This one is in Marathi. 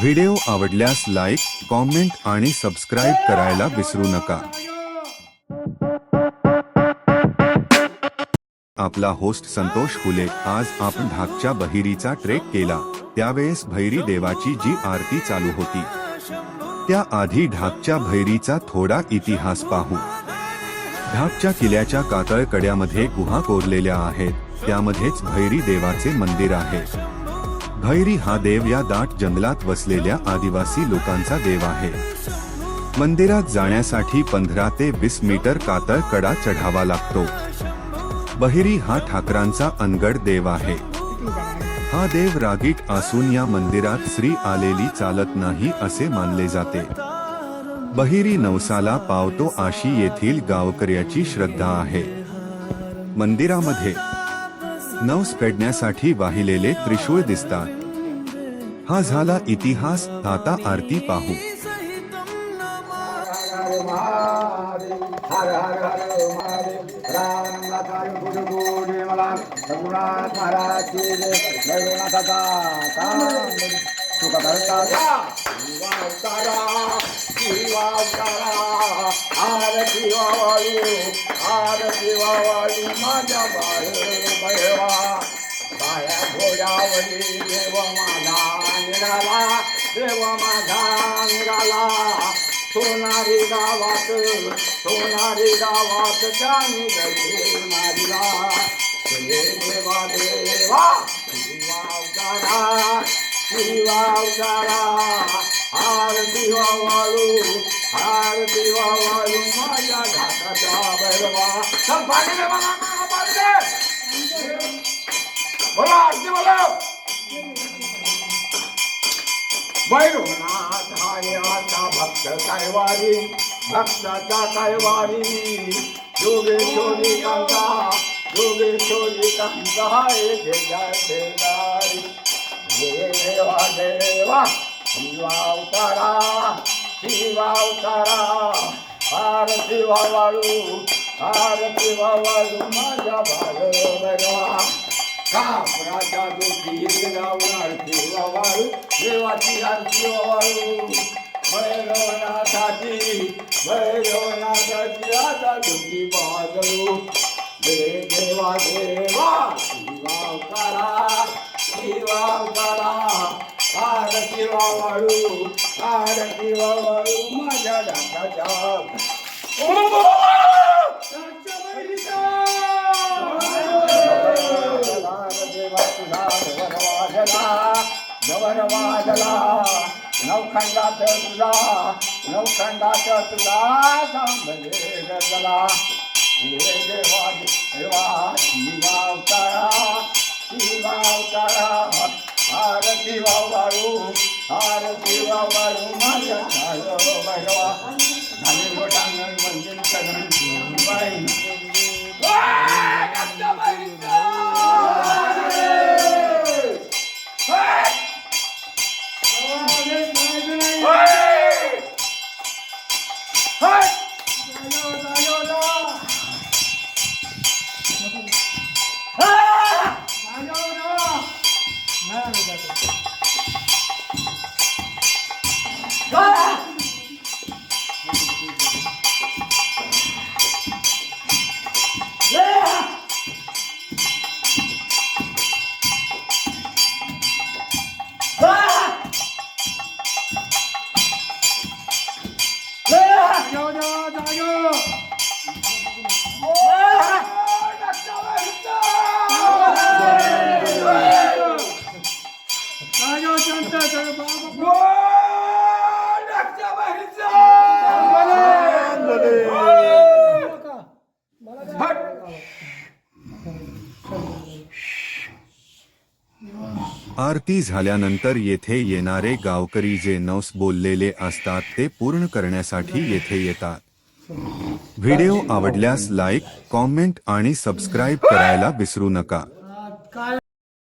व्हिडिओ आवडल्यास लाईक कॉमेंट आणि सबस्क्राईब करायला विसरू नका. आपला होस्ट संतोष फुले आज आपण ढाकच्या बहिरीचा ट्रेक केला. त्यावेळेस भैरी देवाची जी आरती चालू होती. त्या आधी ढाकच्या भैरीचा थोडा इतिहास पाहू. ढाकच्या किल्ल्याच्या कातळ कड्यामध्ये गुहा कोरलेल्या आहेत. त्यामध्येच भैरी देवाचे मंदिर आहे. भैरी हा देव या दाट जंगलात वसलेल्या आदिवासी लोकांचा देव आहे. मंदिरात जाण्यासाठी पंधरा ते वीस मीटर कातळ कडा चढावा लागतो. बहिरी हा ठाकरांचा अनगड देव आहे. हा देव रागीट असून या मंदिरात स्त्री आलेली चालत नाही असे मानले जाते. बहिरी नवसाला पावतो आशी येथील गावकऱ्याची श्रद्धा आहे मंदिरामध्ये नवस पेडण्यासाठी वाहिलेले त्रिशूळ दिसतात हा झाला इतिहास आता आरती पाहू रघुनाथ महाराज की जय शिवा अवतारा शिवा अवतारा आरती वाळू आरती वाळू माझ्या बाळ बैवा बाया घोड्यावरी देव माझा निघाला देव माझा निघाला सोनारी गावात सोनारी गावात त्याने दर्शन मारिला देवा देवा शिवा अवतारा शिवा अवतारा आरती वाळू आरती वाळू माझ्या घाटाचा भैरवा चल बोला आरती बोला. आता भक्त कैवारी भक्ताचा कैवारी योगेश्वरी कांता योगेश्वरी कांता हाय जय शेजारी. हे देवा देवा शिवा अवतारा शिवा अवतारा आरती वाळू आरती वाळू माझ्या भाग भगवा कापराच्या दोषी गावणार वाळू देवाची आरती वाळू भैरवनाथाची भैरवनाथाची आता दुःखी बाजू दे देवा देवा शिवावतारा शिवावतारा आरती वाळू आरती वाळू माझ्या ढाकाच्या नवखंडात तुला नवखंडात तुला सांभले गजला देवा देवा शिवा अवतारा शिवा अवतारा आरती वाळू आरती वाळू माझ्या भगवा. झाले गोटांगण म्हणजे सगळं बाई. आरती झाल्यानंतर येथे येणारे गावकरी जे नवस बोललेले असतात ते पूर्ण करण्यासाठी येथे येतात. व्हिडिओ आवडल्यास लाईक कॉमेंट आणि सबस्क्राईब करायला विसरू नका.